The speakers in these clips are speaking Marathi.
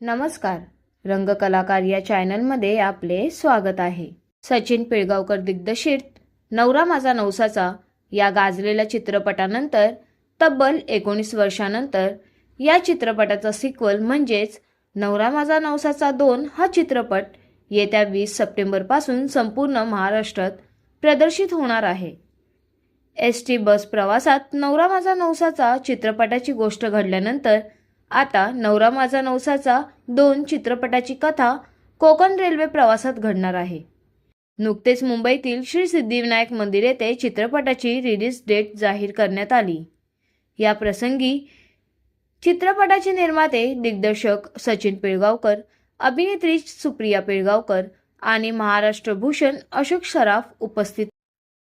नमस्कार. रंगकलाकार या चॅनलमध्ये आपले स्वागत आहे. सचिन पिळगावकर दिग्दर्शित नवरा माझा नवसाचा या गाजलेल्या चित्रपटानंतर तब्बल एकोणीस वर्षानंतर या चित्रपटाचा सिक्वल म्हणजेच नवरा माझा नवसाचा दोन हा चित्रपट येत्या वीस सप्टेंबरपासून संपूर्ण महाराष्ट्रात प्रदर्शित होणार आहे. एस टी बस प्रवासात नवरा माझा नवसाचा चित्रपटाची गोष्ट घडल्यानंतर आता नवरा माझा नवसाचा दोन चित्रपटाची कथा कोकण रेल्वे प्रवासात घडणार आहे. नुकतेच मुंबईतील श्री सिद्धिविनायक मंदिर येथे चित्रपटाची रिलीज डेट जाहीर करण्यात आली. या प्रसंगी चित्रपटाचे निर्माते दिग्दर्शक सचिन पिळगावकर अभिनेत्री सुप्रिया पिळगावकर आणि महाराष्ट्र भूषण अशोक सराफ उपस्थित.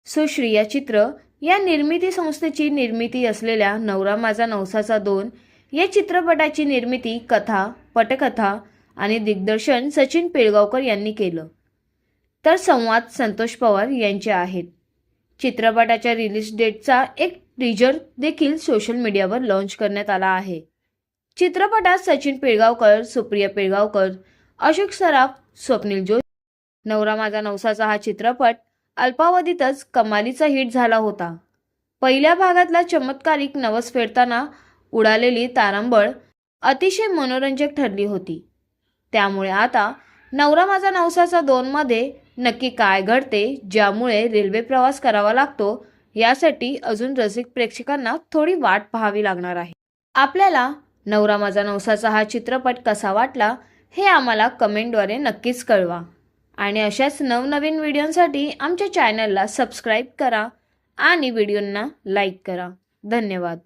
सुश्री या चित्र या निर्मिती संस्थेची निर्मिती असलेल्या नवरा माझा नवसाचा दोन या चित्रपटाची निर्मिती कथा पटकथा आणि दिग्दर्शन सचिन पिळगावकर यांनी केलं. तर संवाद संतोष पवार यांचे आहेत. चित्रपटाच्या रिलीज डेटचा एक टीजर देखील सोशल मीडियावर लॉन्च करण्यात आला आहे. चित्रपटात सचिन पिळगावकर सुप्रिया पिळगावकर अशोक सराफ स्वप्नील जोशी नवरा माझा नवसाचा हा चित्रपट अल्पावधीतच कमालीचा हिट झाला होता. पहिल्या भागातला चमत्कारिक नवस फेडताना उडालेली तारांबळ अतिशय मनोरंजक ठरली होती. त्यामुळे आता नवरा माझा नवसाचा दोनमध्ये नक्की काय घडते ज्यामुळे रेल्वे प्रवास करावा लागतो यासाठी अजून रसिक प्रेक्षकांना थोडी वाट पाहावी लागणार आहे. आपल्याला नवरा माझा नवसाचा हा चित्रपट कसा वाटला हे आम्हाला कमेंटद्वारे नक्कीच कळवा. आणि अशाच नवनवीन व्हिडिओंसाठी आमच्या चॅनलला सबस्क्राईब करा आणि व्हिडिओंना लाईक करा. धन्यवाद.